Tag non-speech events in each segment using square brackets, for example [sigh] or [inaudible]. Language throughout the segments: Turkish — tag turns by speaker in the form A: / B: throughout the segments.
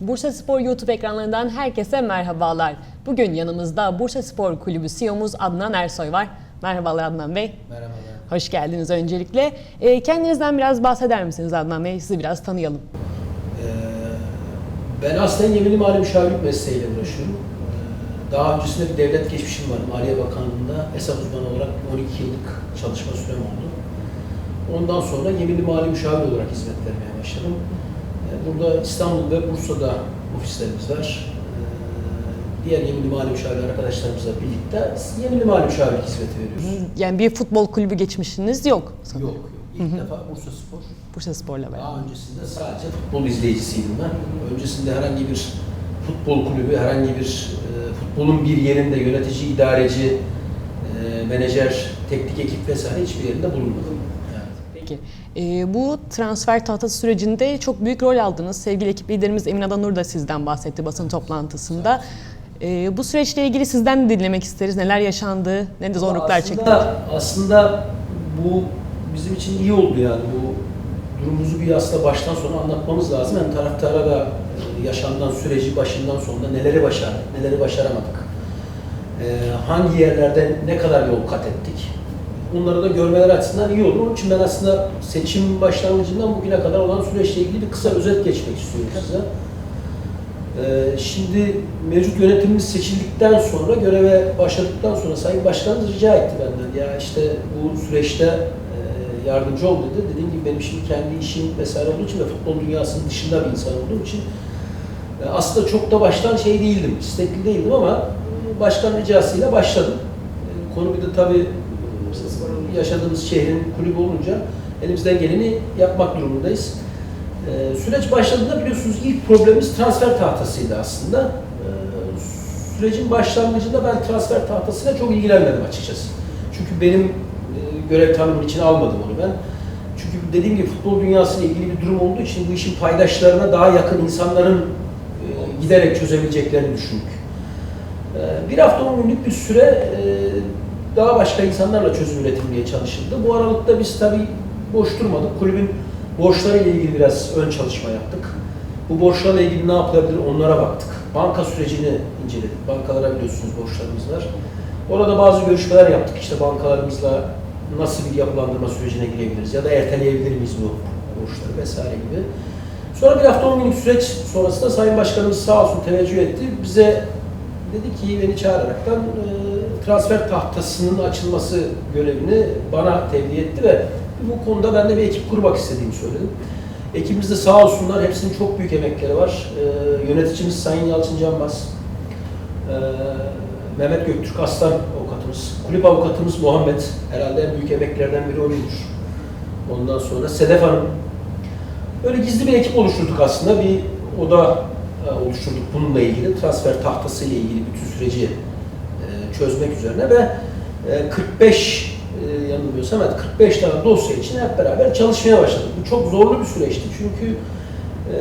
A: Bursa Spor YouTube ekranlarından herkese merhabalar. Bugün yanımızda Bursa Spor Kulübü CEO'muz Adnan Ersoy var. Merhabalar Adnan Bey.
B: Merhabalar.
A: Hoş geldiniz öncelikle. Ee, kendinizden biraz bahseder misiniz Adnan Bey? Sizi biraz tanıyalım.
B: Ee, ben aslında yeminli mali müşavirlik mesleğiyle uğraşıyorum. Ee, Daha öncesinde bir devlet geçmişim var. Maliye Bakanlığı'nda hesap uzmanı olarak 12 yıllık çalışma sürem oldu. Ondan sonra yeminli mali müşavir olarak hizmet vermeye başladım. Burada İstanbul ve Bursa'da ofislerimiz var. Ee, Diğer yeminli mali müşavir arkadaşlarımızla birlikte yeminli mali müşavirlik hizmeti veriyoruz.
A: Yani bir futbol kulübü geçmişiniz yok.
B: Yok yok. İlk defa Bursa Spor
A: Bursa Spor'la beraber.
B: Daha öncesinde sadece futbol izleyicisiydim ben. Öncesinde herhangi bir futbol kulübü, herhangi bir e, futbolun bir yerinde yönetici, idareci, e, menajer, teknik ekip vesaire hiçbir yerinde bulunmadım. Yani.
A: Peki. Ee, bu transfer tahtası sürecinde çok büyük rol aldınız. Sevgili ekip liderimiz Emin Adanur da sizden bahsetti basın toplantısında. Ee, bu süreçle ilgili sizden de dinlemek isteriz. Neler yaşandı, ne de zorluklar
B: aslında, aslında bu bizim için iyi oldu yani. Bu durumumuzu bir aslında baştan sona anlatmamız lazım. Yani taraftara da e, yaşanılan süreci başından sonuna neleri başardık, neleri başaramadık. E, hangi yerlerde ne kadar yol kat ettik. Bunları da görmeler açısından iyi olur. Onun için ben aslında seçim başlangıcından bugüne kadar olan süreçle ilgili bir kısa özet geçmek istiyorum size. Ee, Şimdi mevcut yönetimimiz seçildikten sonra, göreve başladıktan sonra Sayın Başkanımız rica etti benden. Ya işte bu süreçte e, yardımcı ol dedi. Dediğim gibi benim şimdi kendi işim vesaire olduğu için ve futbol dünyasının dışında bir insan olduğum için e, aslında çok da baştan şey değildim, istekli değildim ama başkan ricasıyla başladım. E, Konu bir de tabii yaşadığımız şehrin kulübü olunca elimizden geleni yapmak durumundayız. Ee, süreç başladığında biliyorsunuz ilk problemimiz transfer tahtasıydı aslında. Ee, sürecin başlangıcında ben transfer tahtasıyla çok ilgilenmedim açıkçası. Çünkü benim e, görev tanımın içine almadım onu ben. Çünkü dediğim gibi futbol dünyasıyla ilgili bir durum olduğu için bu işin paydaşlarına daha yakın insanların e, giderek çözebileceklerini düşündük. Ee, bir hafta on günlük bir süre e, daha başka insanlarla çözüm üretilmeye çalışıldı. Bu aralıkta biz tabii boş durmadık. Kulübün borçlarıyla ilgili biraz ön çalışma yaptık. Bu borçlarla ilgili ne yapılabilir onlara baktık. Banka sürecini inceledik. Bankalara biliyorsunuz borçlarımız var. Orada bazı görüşmeler yaptık. İşte bankalarımızla nasıl bir yapılandırma sürecine girebiliriz ya da erteleyebilir miyiz bu borçları vesaire gibi. Sonra bir hafta on günlük süreç sonrasında Sayın Başkanımız sağ olsun teveccüh etti. Bize dedi ki beni çağıraraktan e, transfer tahtasının açılması görevini bana tevdi etti ve bu konuda ben de bir ekip kurmak istediğimi söyledim. Ekibimizde sağ olsunlar, hepsinin çok büyük emekleri var. Ee, yöneticimiz Sayın Yalçın Canbaz, ee, Mehmet Göktürk Aslan avukatımız, kulüp avukatımız Muhammed, herhalde en büyük emeklerden biri oyudur. Ondan sonra Sedef Hanım. Böyle gizli bir ekip oluşturduk aslında, bir oda e, oluşturduk bununla ilgili, transfer tahtası ile ilgili bütün süreci çözmek üzerine ve e, 45 e, yanılmıyorsam evet 45 tane dosya için hep beraber çalışmaya başladık. Bu çok zorlu bir süreçti çünkü e,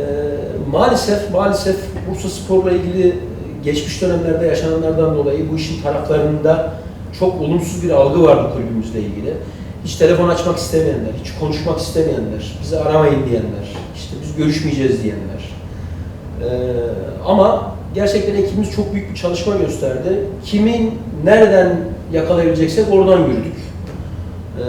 B: maalesef maalesef Bursa Spor'la ilgili geçmiş dönemlerde yaşananlardan dolayı bu işin taraflarında çok olumsuz bir algı vardı kulübümüzle ilgili. Hiç telefon açmak istemeyenler, hiç konuşmak istemeyenler, bizi aramayın diyenler, işte biz görüşmeyeceğiz diyenler. Ee, ama gerçekten ekibimiz çok büyük bir çalışma gösterdi. Kimin nereden yakalayabileceksek oradan yürüdük. Ee,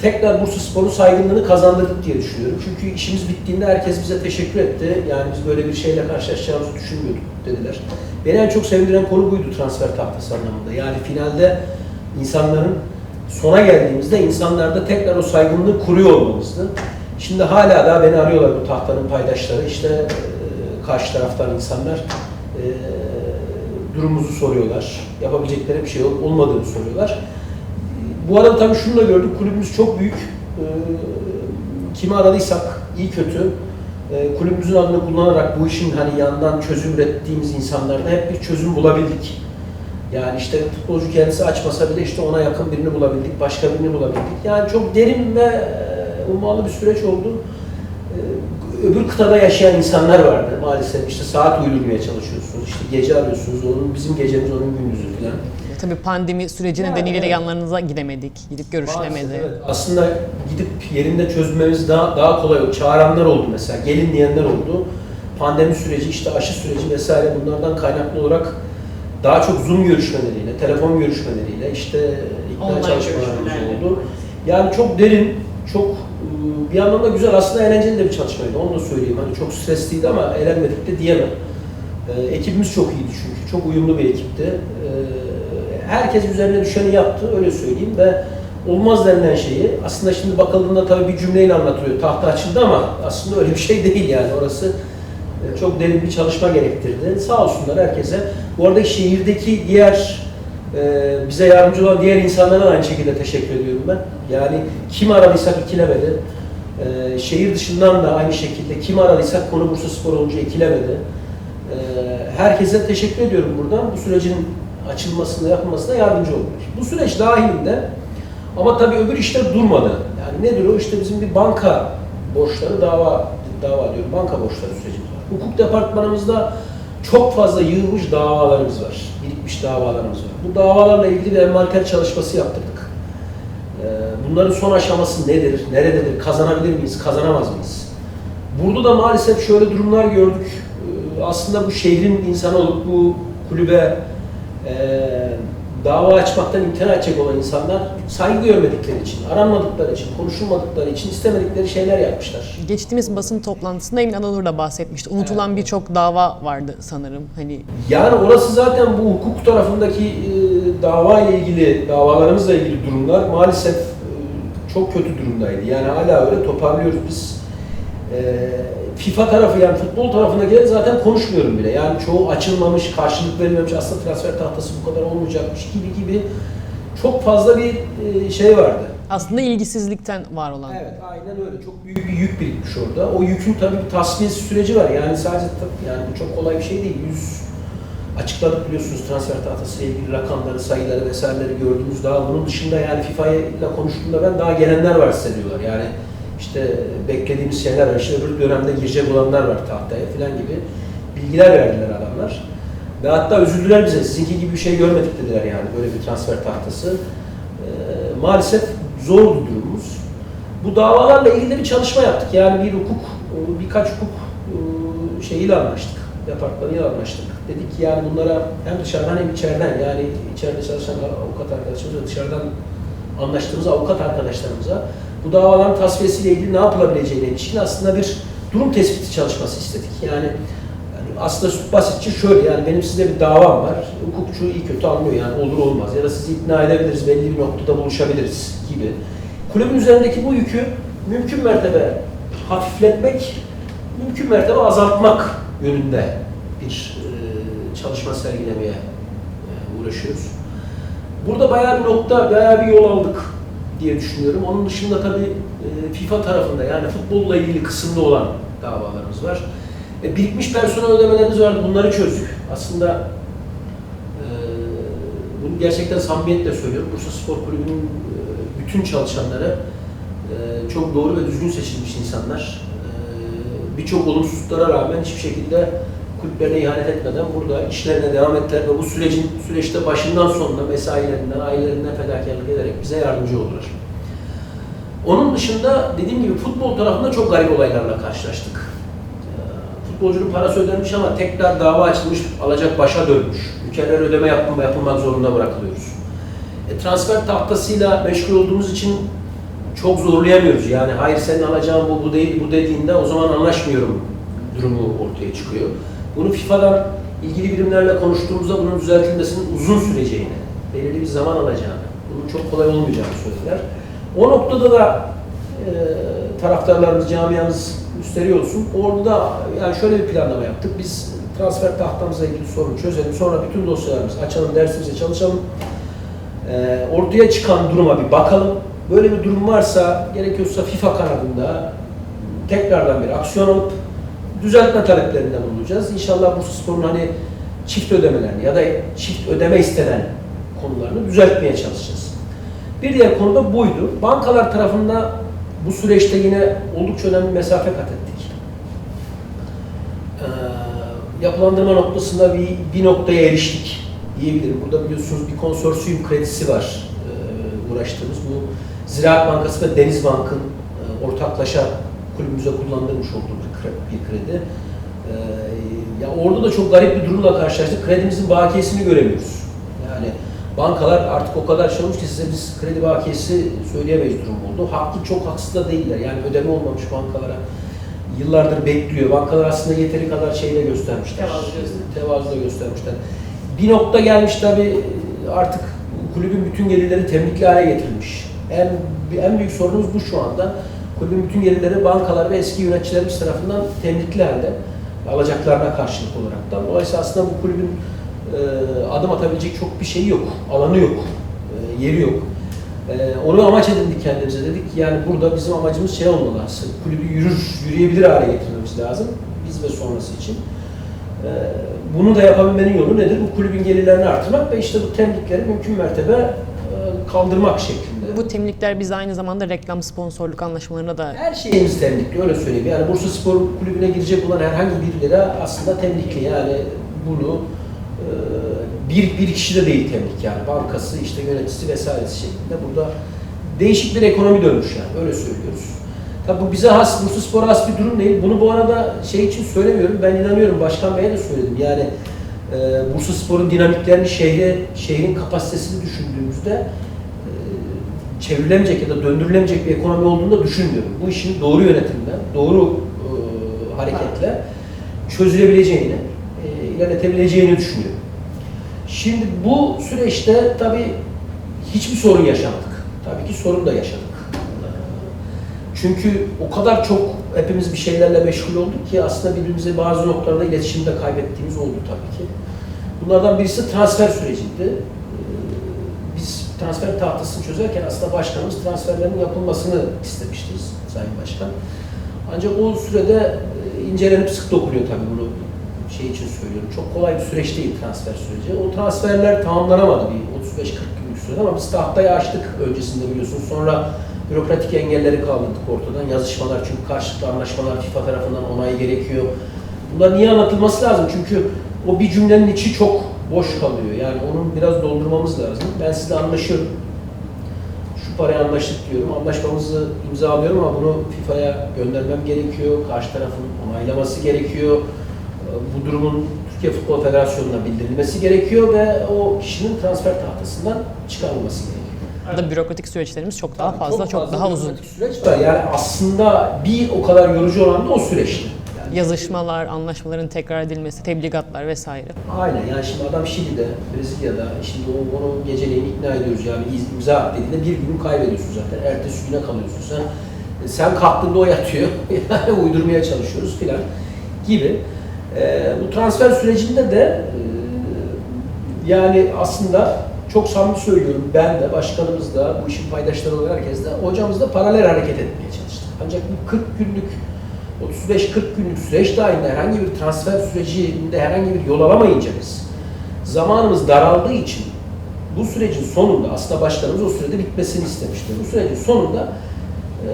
B: tekrar Bursa Spor'un saygınlığını kazandırdık diye düşünüyorum. Çünkü işimiz bittiğinde herkes bize teşekkür etti. Yani biz böyle bir şeyle karşılaşacağımızı düşünmüyorduk dediler. Beni en çok sevindiren konu buydu transfer tahtası anlamında. Yani finalde insanların sona geldiğimizde insanlarda tekrar o saygınlığı kuruyor olmamızdı. Şimdi hala da beni arıyorlar bu tahtanın paydaşları. İşte e, karşı taraftan insanlar durumumuzu soruyorlar. Yapabilecekleri bir şey yok, olmadığını soruyorlar. Bu arada tabii şunu da gördük, kulübümüz çok büyük. Ee, kimi aradıysak iyi kötü e, kulübümüzün adını kullanarak bu işin hani yandan çözüm ürettiğimiz insanlarda hep bir çözüm bulabildik. Yani işte futbolcu kendisi açmasa bile işte ona yakın birini bulabildik, başka birini bulabildik. Yani çok derin ve e, ummalı bir süreç oldu. Öbür kıtada yaşayan insanlar vardı maalesef. İşte saat uydurmaya çalışıyorsunuz, işte gece arıyorsunuz, onun bizim gecemiz onun gündüzü falan.
A: Tabii pandemi süreci
B: Yani
A: nedeniyle de
B: evet.
A: yanlarınıza gidemedik, gidip görüşülemedi.
B: Maalesef, evet. Aslında gidip yerinde çözmemiz daha daha kolay oldu. Çağıranlar oldu mesela, gelin diyenler oldu. pandemi süreci, işte aşı süreci vesaire bunlardan kaynaklı olarak daha çok Zoom görüşmeleriyle, telefon görüşmeleriyle, işte ikna çalışmalarımız oldu. Yani çok derin, çok bir yandan da güzel, aslında eğlenceli de bir çalışmaydı. Onu da söyleyeyim. Hani çok stresliydi ama eğlenmedik de diyemem. E, ekibimiz çok iyiydi çünkü. Çok uyumlu bir ekipti. E, herkes üzerine düşeni yaptı, öyle söyleyeyim ve olmaz denilen şeyi aslında şimdi bakıldığında tabii bir cümleyle anlatılıyor. Tahta açıldı ama aslında öyle bir şey [laughs] değil yani. Orası e, çok derin bir çalışma gerektirdi. Sağ olsunlar herkese. Bu arada şehirdeki diğer e, bize yardımcı olan diğer insanlara da aynı şekilde teşekkür ediyorum ben. Yani kim aradıysak ikilemedi. E, şehir dışından da aynı şekilde kim aradıysak konu Bursa Spor olunca ikilemedi. E, herkese teşekkür ediyorum buradan. Bu sürecin açılmasında, yapılmasına yardımcı oldular. Bu süreç dahilinde ama tabii öbür işler durmadı. Yani nedir o? İşte bizim bir banka borçları dava dava diyorum. Banka borçları sürecimiz var. Hukuk departmanımızda çok fazla yığılmış davalarımız var. Birikmiş davalarımız var. Bu davalarla ilgili bir envanter çalışması yaptırdık. Bunların son aşaması nedir? Nerededir? Kazanabilir miyiz? Kazanamaz mıyız? Burada da maalesef şöyle durumlar gördük. Ee, Aslında bu şehrin insanı olup bu kulübe e, dava açmaktan imtina edecek olan insanlar saygı görmedikleri için, aranmadıkları için, konuşulmadıkları için istemedikleri şeyler yapmışlar.
A: Geçtiğimiz basın toplantısında Emin Adanur da bahsetmişti. Unutulan birçok dava vardı sanırım. Hani
B: Yani orası zaten bu hukuk tarafındaki e, dava ile ilgili, davalarımızla ilgili durumlar maalesef çok kötü durumdaydı. Yani hala öyle toparlıyoruz biz. E, FIFA tarafı yani futbol tarafındakileri zaten konuşmuyorum bile. Yani çoğu açılmamış, karşılık verilmemiş, aslında transfer tahtası bu kadar olmayacakmış gibi gibi çok fazla bir e, şey vardı.
A: aslında ilgisizlikten var olan.
B: Evet, aynen öyle. Çok büyük bir yük birikmiş orada. O yükün tabii bir tasfiyesi süreci var. Yani sadece yani bu çok kolay bir şey değil. Yüz açıkladık biliyorsunuz transfer tahtası ile ilgili rakamları, sayıları vesaireleri gördüğümüz daha bunun dışında yani FIFA ile konuştuğumda ben daha gelenler var hissediyorlar. Yani işte beklediğimiz şeyler var. İşte öbür dönemde girecek olanlar var tahtaya falan gibi bilgiler verdiler adamlar. Ve hatta üzüldüler bize. Sizinki gibi bir şey görmedik dediler yani böyle bir transfer tahtası. Ee, maalesef zordu durumumuz. Bu davalarla ilgili de bir çalışma yaptık. Yani bir hukuk, e, birkaç hukuk e, şeyiyle anlaştık. Departmanıyla anlaştık. Dedik ki yani bunlara hem dışarıdan hem içeriden yani içeride çalışan avukat arkadaşlarımız ve dışarıdan anlaştığımız avukat arkadaşlarımıza bu davaların tasfiyesiyle ilgili ne yapılabileceğine ilişkin aslında bir durum tespiti çalışması istedik. Yani yani aslında basitçe şöyle yani benim size bir davam var. Hukukçu iyi kötü anlıyor yani olur olmaz ya da sizi ikna edebiliriz belli bir noktada buluşabiliriz gibi. Kulübün üzerindeki bu yükü mümkün mertebe hafifletmek, mümkün mertebe azaltmak yönünde bir çalışma sergilemeye e, uğraşıyoruz. Burada bayağı bir nokta, bayağı bir yol aldık diye düşünüyorum. Onun dışında tabii e, FIFA tarafında yani futbolla ilgili kısımda olan davalarımız var. E, birikmiş personel ödemelerimiz vardı. Bunları çözdük. Aslında bunu gerçekten samimiyetle söylüyorum. Bursa Spor Kulübü'nün bütün çalışanları çok doğru ve düzgün seçilmiş insanlar. Birçok olumsuzluklara rağmen hiçbir şekilde kulüplerine ihanet etmeden burada işlerine devam ettiler ve bu sürecin süreçte başından sonuna mesailerinden, ailelerinden fedakarlık ederek bize yardımcı oldular. Onun dışında dediğim gibi futbol tarafında çok garip olaylarla karşılaştık. Ee, Futbolcunun parası ödenmiş ama tekrar dava açılmış, alacak başa dönmüş. Mükerrer ödeme yapma, yapılmak zorunda bırakılıyoruz. E, transfer tahtasıyla meşgul olduğumuz için çok zorlayamıyoruz. Yani hayır senin alacağın bu, bu değil, bu dediğinde o zaman anlaşmıyorum durumu ortaya çıkıyor. Bunu FIFA'dan ilgili birimlerle konuştuğumuzda bunun düzeltilmesinin uzun süreceğini, belirli bir zaman alacağını, bunun çok kolay olmayacağını söylediler. O noktada da e, taraftarlarımız, camiamız müsterih olsun. Orada da yani şöyle bir planlama yaptık. Biz transfer tahtamızla ilgili sorunu çözelim. Sonra bütün dosyalarımızı açalım, dersimize çalışalım. E, ortaya çıkan duruma bir bakalım. Böyle bir durum varsa gerekiyorsa FIFA kanadında tekrardan bir aksiyon alıp düzeltme taleplerinde bulunacağız. İnşallah Bursa Spor'un hani çift ödemelerini ya da çift ödeme istenen konularını düzeltmeye çalışacağız. Bir diğer konu da buydu. Bankalar tarafında bu süreçte yine oldukça önemli mesafe kat ettik. Ee, yapılandırma noktasında bir, bir noktaya eriştik diyebilirim. Burada biliyorsunuz bir konsorsiyum kredisi var e, uğraştığımız. Bu Ziraat Bankası ve Deniz Bank'ın e, ortaklaşa kulübümüze kullandırmış olduğu bir kre- bir kredi. Ee, ya orada da çok garip bir durumla karşılaştık. Kredimizin bakiyesini göremiyoruz. Yani bankalar artık o kadar şey olmuş ki size biz kredi bakiyesi söyleyemeyiz durum oldu. Haklı çok haksız da değiller. Yani ödeme olmamış bankalara. Yıllardır bekliyor. Bankalar aslında yeteri kadar şeyle göstermişler.
C: Tevazu göstermişler.
B: Tevazu da göstermişler. Bir nokta gelmiş tabii artık kulübün bütün gelirleri temlikli hale getirilmiş. En, en büyük sorunumuz bu şu anda. Kulübün bütün gelirleri bankalar ve eski yöneticilerimiz tarafından temlikli halde alacaklarına karşılık olarak da. Dolayısıyla aslında bu kulübün e, adım atabilecek çok bir şeyi yok, alanı yok, e, yeri yok. E, onu amaç edindik kendimize dedik. Yani burada bizim amacımız şey olmalı aslında. Kulübü yürür, yürüyebilir hale getirmemiz lazım. Biz ve sonrası için. E, bunu da yapabilmenin yolu nedir? Bu kulübün gelirlerini artırmak ve işte bu temlikleri mümkün mertebe kaldırmak şeklinde.
A: Bu temlikler biz aynı zamanda reklam sponsorluk anlaşmalarına da
B: Her şeyimiz temlikli öyle söyleyeyim. Yani Bursa Spor Kulübü'ne girecek olan herhangi bir lira aslında temlikli. Yani bunu e, bir, bir kişi de değil temlik yani. Bankası, işte yöneticisi vesairesi şeklinde burada değişik bir ekonomi dönmüş yani öyle söylüyoruz. Tabi bu bize has, Bursa Spor'a has bir durum değil. Bunu bu arada şey için söylemiyorum. Ben inanıyorum. Başkan Bey'e de söyledim. Yani e, Bursa Spor'un dinamiklerini, şehre, şehrin kapasitesini düşündüğümüzde çevrilemeyecek ya da döndürülemeyecek bir ekonomi olduğunu da düşünmüyorum. Bu işin doğru yönetimden, doğru e, hareketle çözülebileceğini, e, ilerletebileceğini düşünüyorum. Şimdi bu süreçte tabii hiçbir sorun yaşamadık. Tabii ki sorun da yaşadık. Çünkü o kadar çok hepimiz bir şeylerle meşgul olduk ki aslında birbirimize bazı noktalarda iletişimde kaybettiğimiz oldu tabii ki. Bunlardan birisi transfer süreciydi. Transfer tahtasını çözerken aslında başkanımız transferlerin yapılmasını istemişti Sayın Başkan. Ancak o sürede e, incelenip sık dokunuyor tabii bunu şey için söylüyorum. Çok kolay bir süreç değil transfer süreci. O transferler tamamlanamadı bir 35-40 günlük sürede ama biz tahtayı açtık öncesinde biliyorsunuz. Sonra bürokratik engelleri kaldırdık ortadan. Yazışmalar çünkü karşılıklı anlaşmalar FIFA tarafından onay gerekiyor. Bunlar niye anlatılması lazım? Çünkü o bir cümlenin içi çok boş kalıyor. Yani onun biraz doldurmamız lazım. Ben sizle anlaşıyorum. Şu paraya anlaştık diyorum. Anlaşmamızı imzalıyorum ama bunu FIFA'ya göndermem gerekiyor. Karşı tarafın onaylaması gerekiyor. Ee, Bu durumun Türkiye Futbol Federasyonu'na bildirilmesi gerekiyor ve o kişinin transfer tahtasından çıkarılması gerekiyor.
A: da bürokratik süreçlerimiz çok daha fazla, çok, daha uzun.
B: süreç var. Yani aslında bir o kadar yorucu olan da o süreçti.
A: Yazışmalar, anlaşmaların tekrar edilmesi, tebligatlar vesaire.
B: Aynen yani şimdi adam Şili'de, Brezilya'da şimdi o, onu geceleyin ikna ediyoruz yani imza at dediğinde bir gün kaybediyorsun zaten. Ertesi güne kalıyorsun sen. E, Sen kalktığında o yatıyor. [laughs] uydurmaya çalışıyoruz filan gibi. E, bu transfer sürecinde de e, yani aslında çok samimi söylüyorum ben de başkanımız da bu işin paydaşları olan herkes de hocamız da paralel hareket etmeye çalıştık. Ancak bu 40 günlük 35-40 günlük süreç dahilinde herhangi bir transfer sürecinde herhangi bir yol alamayınca biz zamanımız daraldığı için bu sürecin sonunda aslında başkanımız o sürede bitmesini istemişti. Bu sürecin sonunda e,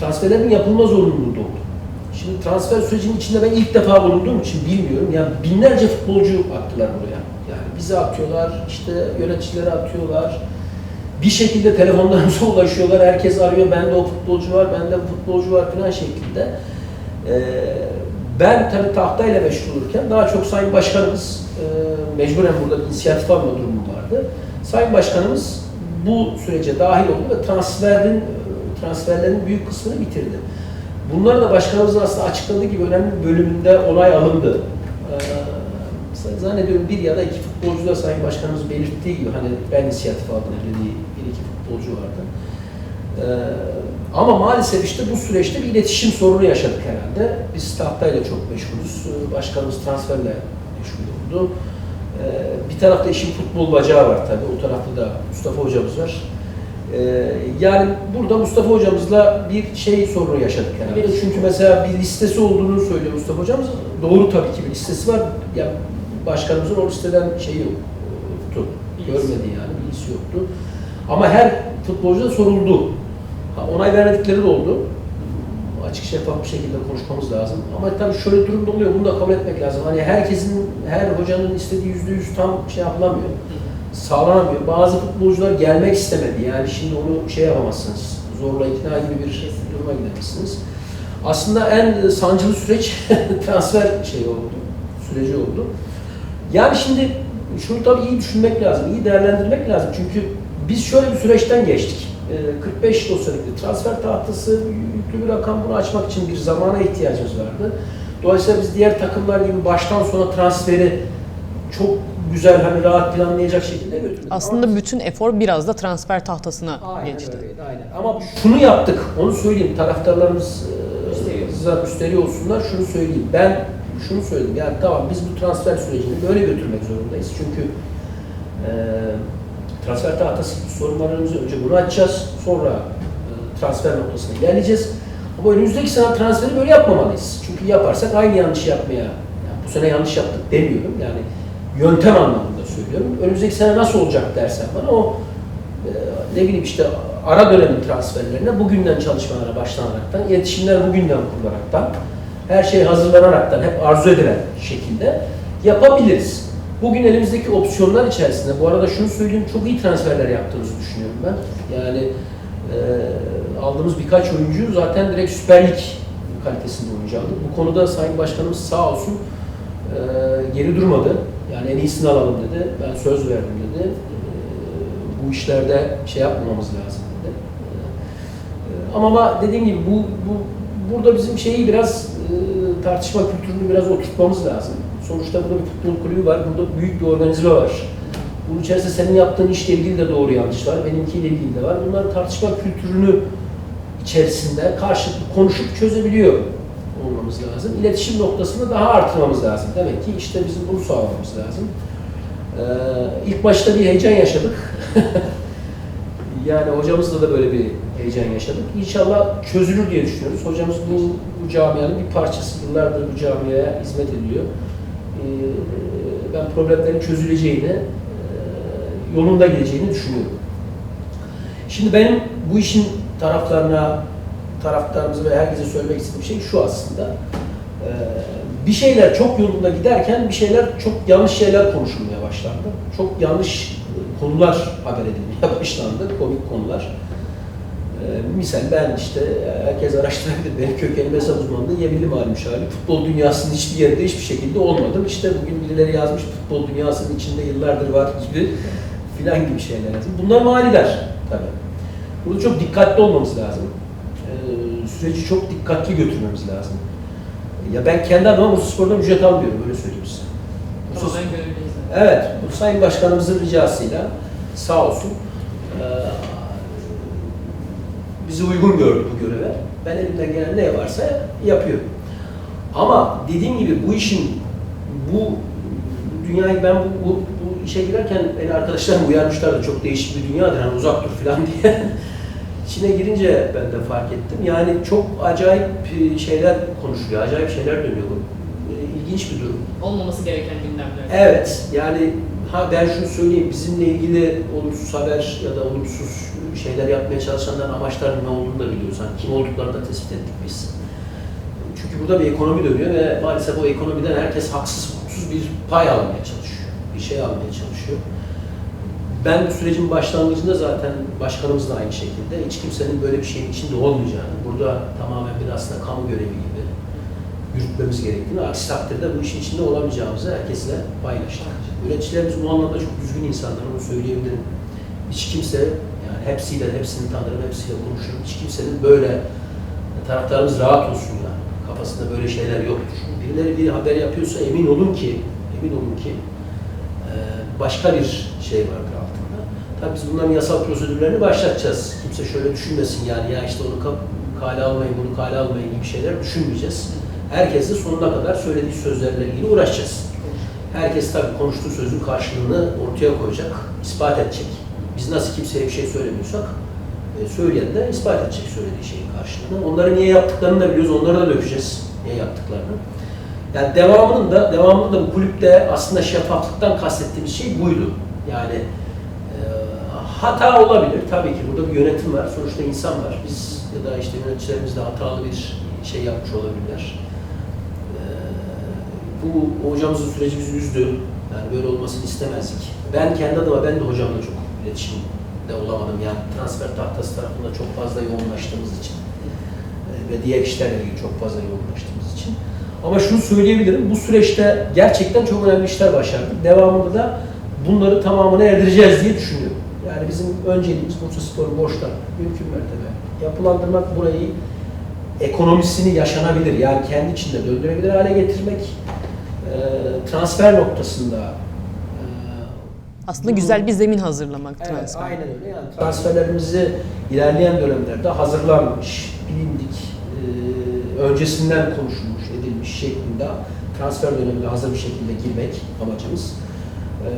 B: transferlerin yapılma zorunluluğu doğdu. Şimdi transfer sürecinin içinde ben ilk defa bulunduğum için bilmiyorum. Yani binlerce futbolcu attılar buraya. Yani bize atıyorlar, işte yöneticilere atıyorlar. Bir şekilde telefonlarımıza [laughs] ulaşıyorlar. Herkes arıyor. Bende o futbolcu var, bende bu futbolcu var falan şeklinde. Ee, ben tabii tahtayla meşgul olurken daha çok Sayın Başkanımız e, mecburen burada bir inisiyatif alma durumu vardı. Sayın Başkanımız bu sürece dahil oldu ve transferin e, transferlerin büyük kısmını bitirdi. Bunlar da başkanımızın aslında açıkladığı gibi önemli bir bölümünde olay alındı. Ee, zannediyorum bir ya da iki futbolcu da Sayın Başkanımız belirttiği gibi hani ben inisiyatif aldım dediği bir iki futbolcu vardı. Ee, ama maalesef işte bu süreçte bir iletişim sorunu yaşadık herhalde. Biz tahtayla çok meşgulüz. Ee, Başkanımız transferle meşgul oldu. Ee, bir tarafta işin futbol bacağı var tabii. O tarafta da Mustafa hocamız var. Ee, yani burada Mustafa hocamızla bir şey sorunu yaşadık herhalde. Çünkü mesela bir listesi olduğunu söylüyor Mustafa hocamız. Doğru tabii ki bir listesi var. Ya başkanımızın o listeden şeyi yoktu. Görmedi yani, bilgisi yoktu. Ama her futbolcuda soruldu. Ha, onay vermedikleri de oldu. Açık şeffaf bir şekilde konuşmamız lazım. Ama tabii şöyle bir durum da oluyor, bunu da kabul etmek lazım. Hani herkesin, her hocanın istediği yüzde yüz tam şey yapılamıyor. Sağlanamıyor. Bazı futbolcular gelmek istemedi. Yani şimdi onu şey yapamazsınız. Zorla ikna gibi bir duruma gidemezsiniz. Aslında en sancılı süreç [laughs] transfer şey oldu, süreci oldu. Yani şimdi şunu tabii iyi düşünmek lazım, iyi değerlendirmek lazım. Çünkü biz şöyle bir süreçten geçtik. Ee, 45 dosyalık bir transfer tahtası, yüklü bir rakam bunu açmak için bir zamana ihtiyacımız vardı. Dolayısıyla biz diğer takımlar gibi baştan sona transferi çok güzel, hani rahat planlayacak şekilde götürdük. Ama
A: Aslında bütün efor biraz da transfer tahtasına
B: Aynen
A: geçti.
B: öyleydi, aynen. Ama şunu yaptık, onu söyleyeyim. Taraftarlarımız size müşteri olsunlar. Şunu söyleyeyim. Ben şunu söyledim. Yani tamam biz bu transfer sürecini böyle götürmek zorundayız. Çünkü e, transfer tahtası sorunlarımızı önce bunu açacağız. Sonra e, transfer noktasına ilerleyeceğiz. Ama önümüzdeki sene transferi böyle yapmamalıyız. Çünkü yaparsak aynı yanlışı yapmaya, yani bu sene yanlış yaptık demiyorum. Yani yöntem anlamında söylüyorum. Önümüzdeki sene nasıl olacak dersen bana o e, ne bileyim işte ara dönemin transferlerine bugünden çalışmalara başlanaraktan, iletişimler bugünden kurularaktan, her şey hazırlanaraktan, hep arzu edilen şekilde yapabiliriz. Bugün elimizdeki opsiyonlar içerisinde, bu arada şunu söyleyeyim, çok iyi transferler yaptığımızı düşünüyorum ben. Yani e, aldığımız birkaç oyuncu zaten direkt Süper Lig kalitesinde oyuncu aldık. Bu konuda Sayın Başkanımız sağ olsun e, geri durmadı. Yani en iyisini alalım dedi. Ben söz verdim dedi. E, bu işlerde şey yapmamamız lazım dedi. E, ama ama dediğim gibi bu, bu burada bizim şeyi biraz e, tartışma kültürünü biraz oturtmamız lazım. Sonuçta burada bir futbol kulübü var, burada büyük bir organizma var. Bunun içerisinde senin yaptığın işle ilgili de doğru yanlış var, benimkiyle ilgili de var. Bunların tartışma kültürünü içerisinde karşılıklı konuşup çözebiliyor olmamız lazım. İletişim noktasını daha artırmamız lazım. Demek ki işte bizim bunu sağlamamız lazım. Ee, ilk başta bir heyecan yaşadık. [laughs] yani hocamızla da böyle bir heyecan yaşadık. İnşallah çözülür diye düşünüyoruz. Hocamız bu, bu camianın bir parçası. Yıllardır bu camiaya hizmet ediyor. Ee, ben problemlerin çözüleceğini, e, yolunda gideceğini düşünüyorum. Şimdi benim bu işin taraflarına, taraftarımıza ve herkese söylemek istediğim şey şu aslında. Ee, bir şeyler çok yolunda giderken bir şeyler çok yanlış şeyler konuşulmaya başlandı. Çok yanlış konular haber edilmeye [laughs] başlandı, komik konular. Ee, misal ben işte, herkes araştırabilir, benim kökenim hesap uzmanlığı yeminli malum şahane. Futbol dünyasının hiçbir yerinde hiçbir şekilde olmadım. İşte bugün birileri yazmış futbol dünyasının içinde yıllardır var gibi filan gibi şeyler yazmış. Bunlar maniler tabii. Burada çok dikkatli olmamız lazım. Ee, süreci çok dikkatli götürmemiz lazım. Ya ben kendi adıma Bursa Spor'dan ücret almıyorum, öyle söyleyeyim size.
C: Gönüllüyüz.
B: Evet, bu Sayın Başkanımızın ricasıyla sağ olsun eee, bizi uygun gördü bu göreve. Ben elimden gelen ne varsa yapıyorum. Ama dediğim gibi bu işin bu dünyayı ben bu, bu, bu işe girerken beni arkadaşlarım uyarmışlar da çok değişik bir dünyadır hani uzak dur falan [laughs] diye. İçine girince ben de fark ettim. Yani çok acayip e, şeyler konuşuluyor, acayip şeyler dönüyor. Bu e, ilginç bir durum.
C: Olmaması gereken gündemler.
B: Evet, yani ha ben şunu söyleyeyim, bizimle ilgili olumsuz haber ya da olumsuz şeyler yapmaya çalışanların amaçlarının ne olduğunu da biliyoruz. Hani kim olduklarını da tespit ettik biz. Çünkü burada bir ekonomi dönüyor ve maalesef o ekonomiden herkes haksız, hukuksuz bir pay almaya çalışıyor. Bir şey almaya çalışıyor. Ben bu sürecin başlangıcında zaten başkanımız da aynı şekilde hiç kimsenin böyle bir şeyin içinde olmayacağını, burada tamamen bir aslında kamu görevi gibi yürütmemiz gerektiğini, aksi takdirde bu işin içinde olamayacağımızı herkesle paylaştık. Üreticilerimiz bu anlamda çok düzgün insanlar, onu söyleyebilirim. Hiç kimse, hepsiyle, hepsini tanırım, hepsiyle konuşurum. Hiç kimsenin böyle, taraftarımız rahat olsun ya, kafasında böyle şeyler yoktur. Birileri bir haber yapıyorsa emin olun ki, emin olun ki e, başka bir şey vardır altında. Tabii biz bunların yasal prosedürlerini başlatacağız. Kimse şöyle düşünmesin yani ya işte onu kale almayın, bunu kale almayın gibi şeyler düşünmeyeceğiz. Herkes de sonuna kadar söylediği sözlerle ilgili uğraşacağız. Herkes tabii konuştuğu sözün karşılığını ortaya koyacak, ispat edecek. Biz nasıl kimseye bir şey söylemiyorsak, e, söyleyen de ispat edecek söylediği şeyin karşılığını. Onları niye yaptıklarını da biliyoruz, onları da dökeceğiz niye yaptıklarını. Yani devamının da, devamının da bu kulüpte aslında şeffaflıktan kastettiğimiz şey buydu. Yani e, hata olabilir tabii ki. Burada bir yönetim var, sonuçta insan var. Biz ya da işte yöneticilerimiz de hatalı bir şey yapmış olabilirler. E, bu hocamızın süreci bizi üzdü. Yani böyle olmasını istemezdik. Ben kendi adıma, ben de hocamla çok iletişimde olamadım. Yani transfer tahtası tarafında çok fazla yoğunlaştığımız için. E, ve diğer işlerle ilgili çok fazla yoğunlaştığımız için. Ama şunu söyleyebilirim, bu süreçte gerçekten çok önemli işler başardık. Devamında da bunları tamamına erdireceğiz diye düşünüyorum. Yani bizim önceliğimiz Bursa Spor'u borçtan mümkün mertebe yapılandırmak, burayı ekonomisini yaşanabilir, yani kendi içinde döndürebilir hale getirmek, e, transfer noktasında
A: Aslında güzel bir zemin hazırlamak
B: Evet,
A: transfer.
B: aynen öyle. Yani transferlerimizi ilerleyen dönemlerde hazırlanmış, bilindik, e, öncesinden konuşulmuş, edilmiş şeklinde transfer dönemine hazır bir şekilde girmek amacımız. E,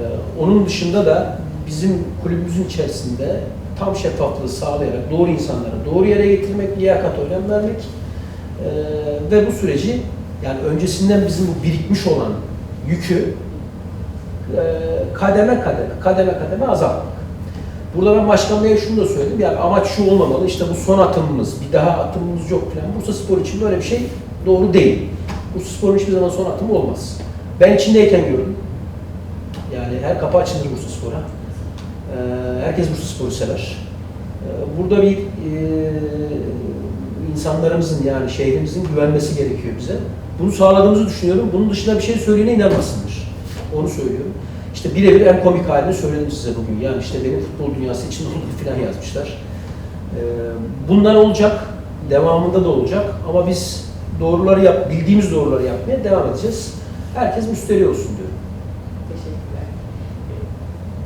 B: onun dışında da bizim kulübümüzün içerisinde tam şeffaflığı sağlayarak doğru insanları doğru yere getirmek, liyakat önem vermek e, ve bu süreci yani öncesinden bizim bu birikmiş olan yükü kademe kademe, kademe kademe azaltmak. Burada ben Başkan şunu da söyledim. Yani amaç şu olmamalı. işte bu son atımımız, bir daha atımımız yok falan. Bursa Spor için böyle bir şey doğru değil. Bursa Spor'un hiçbir zaman son atımı olmaz. Ben içindeyken gördüm. Yani her kapı açılır Bursa Spor'a. Ee, herkes Bursa Spor'u sever. Ee, burada bir e, insanlarımızın yani şehrimizin güvenmesi gerekiyor bize. Bunu sağladığımızı düşünüyorum. Bunun dışında bir şey söyleyene inanmasınlar. Onu söylüyorum. İşte birebir en komik halini söyledim size bugün. Yani işte benim futbol dünyası için oldu filan yazmışlar. Ee, bunlar olacak, devamında da olacak ama biz doğruları yap, bildiğimiz doğruları yapmaya devam edeceğiz. Herkes müsterih olsun diyorum.
C: Teşekkürler. Ee,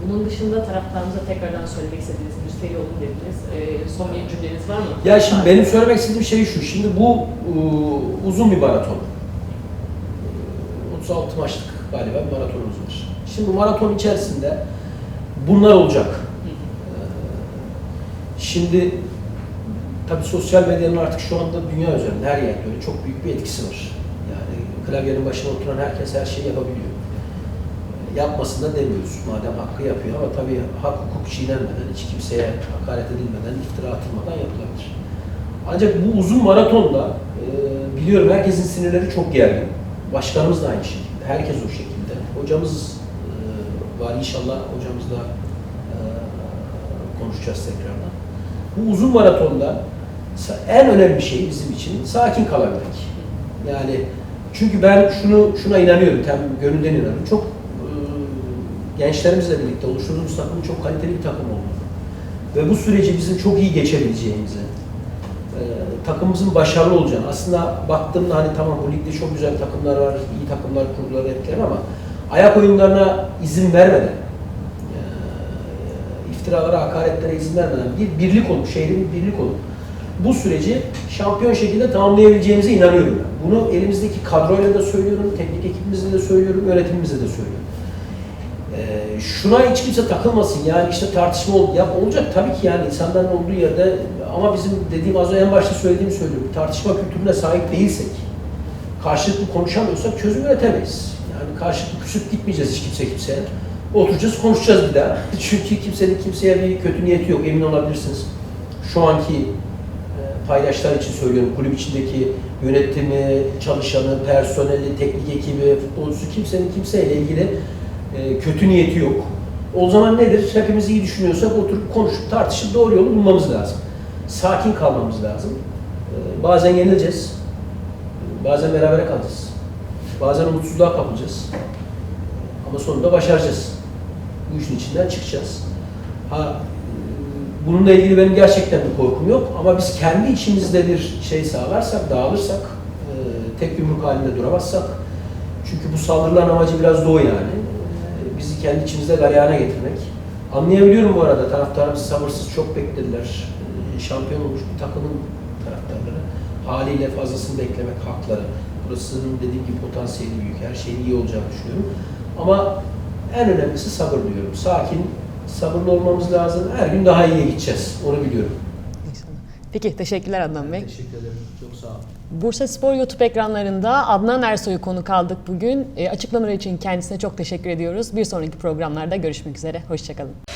C: Bunun dışında taraftarımıza tekrardan söylemek istediğiniz müsteri olun dediniz. Ee, son bir cümleniz var mı?
B: Ya şimdi benim söylemek istediğim şey şu. Şimdi bu e, uzun bir maraton. E, 36 maçlık galiba bir maratonumuz var. Şimdi bu maraton içerisinde bunlar olacak. E, Şimdi tabii sosyal medyanın artık şu anda dünya üzerinde her yerde öyle çok büyük bir etkisi var. Yani klavyenin başına oturan herkes her şeyi yapabiliyor. E, Yapmasın da demiyoruz madem hakkı yapıyor ama tabii hak hukuk çiğnenmeden, hiç kimseye hakaret edilmeden, iftira atılmadan yapılabilir. Ancak bu uzun maratonda e, biliyorum herkesin sinirleri çok gergin. Başkanımız da aynı şekilde, herkes o şekilde. Hocamız e, var inşallah hocamızla e, konuşacağız tekrardan. Bu uzun maratonda en önemli şey bizim için sakin kalabilmek. Yani çünkü ben şunu şuna inanıyorum, tam gönülden inanıyorum. Çok e, gençlerimizle birlikte oluşturduğumuz takım çok kaliteli bir takım oldu. Ve bu süreci bizim çok iyi geçebileceğimizi, e, takımımızın başarılı olacağını, aslında baktığımda hani tamam bu ligde çok güzel takımlar var, iyi takımlar kurdular etkiler ama ayak oyunlarına izin vermeden, e, iftiralara, hakaretlere izin vermeden bir birlik olup, şehrin bir birlik olup bu süreci şampiyon şekilde tamamlayabileceğimize inanıyorum. Bunu elimizdeki kadroyla da söylüyorum, teknik ekibimizle de söylüyorum, yönetimimizle de söylüyorum. Şuna hiç kimse takılmasın yani işte tartışma ol, yap olacak tabii ki yani insanların olduğu yerde ama bizim dediğim az önce en başta söylediğimi söylüyorum. Tartışma kültürüne sahip değilsek, karşılıklı konuşamıyorsak çözüm üretemeyiz. Yani karşılıklı küsüp gitmeyeceğiz hiç kimse kimseye. Oturacağız, konuşacağız bir daha. [laughs] Çünkü kimsenin kimseye bir kötü niyeti yok, emin olabilirsiniz. Şu anki e, paydaşlar için söylüyorum, kulüp içindeki yönetimi, çalışanı, personeli, teknik ekibi, futbolcusu kimsenin kimseyle ilgili e, kötü niyeti yok. O zaman nedir? Hepimiz iyi düşünüyorsak oturup konuşup tartışıp doğru yolu bulmamız lazım. Sakin kalmamız lazım. E, bazen yenileceğiz. E, Bazen berabere kalacağız. Bazen umutsuzluğa kapılacağız. Ama sonunda başaracağız. Bu işin içinden çıkacağız. Ha, e, bununla ilgili benim gerçekten bir korkum yok ama biz kendi içimizde bir şey sağlarsak, dağılırsak, e, tek yumruk halinde duramazsak, çünkü bu saldırıların amacı biraz da o yani. Bizi kendi içimizde galeyana getirmek. Anlayabiliyorum bu arada taraftarımız sabırsız çok beklediler. E, Şampiyon olmuş bir takımın taraftarları. Haliyle fazlasını beklemek hakları. Burasının dediğim gibi potansiyeli büyük. Her şeyin iyi olacağını düşünüyorum. Ama en önemlisi sabır diyorum. Sakin, sabırlı olmamız lazım. Her gün daha iyiye gideceğiz. Onu biliyorum.
A: İnşallah. Peki teşekkürler Adnan Bey.
B: Teşekkür ederim. Çok sağ olun.
A: Bursa Spor YouTube ekranlarında Adnan Ersoy'u konuk aldık bugün. E, açıklamalar için kendisine çok teşekkür ediyoruz. Bir sonraki programlarda görüşmek üzere. Hoşçakalın.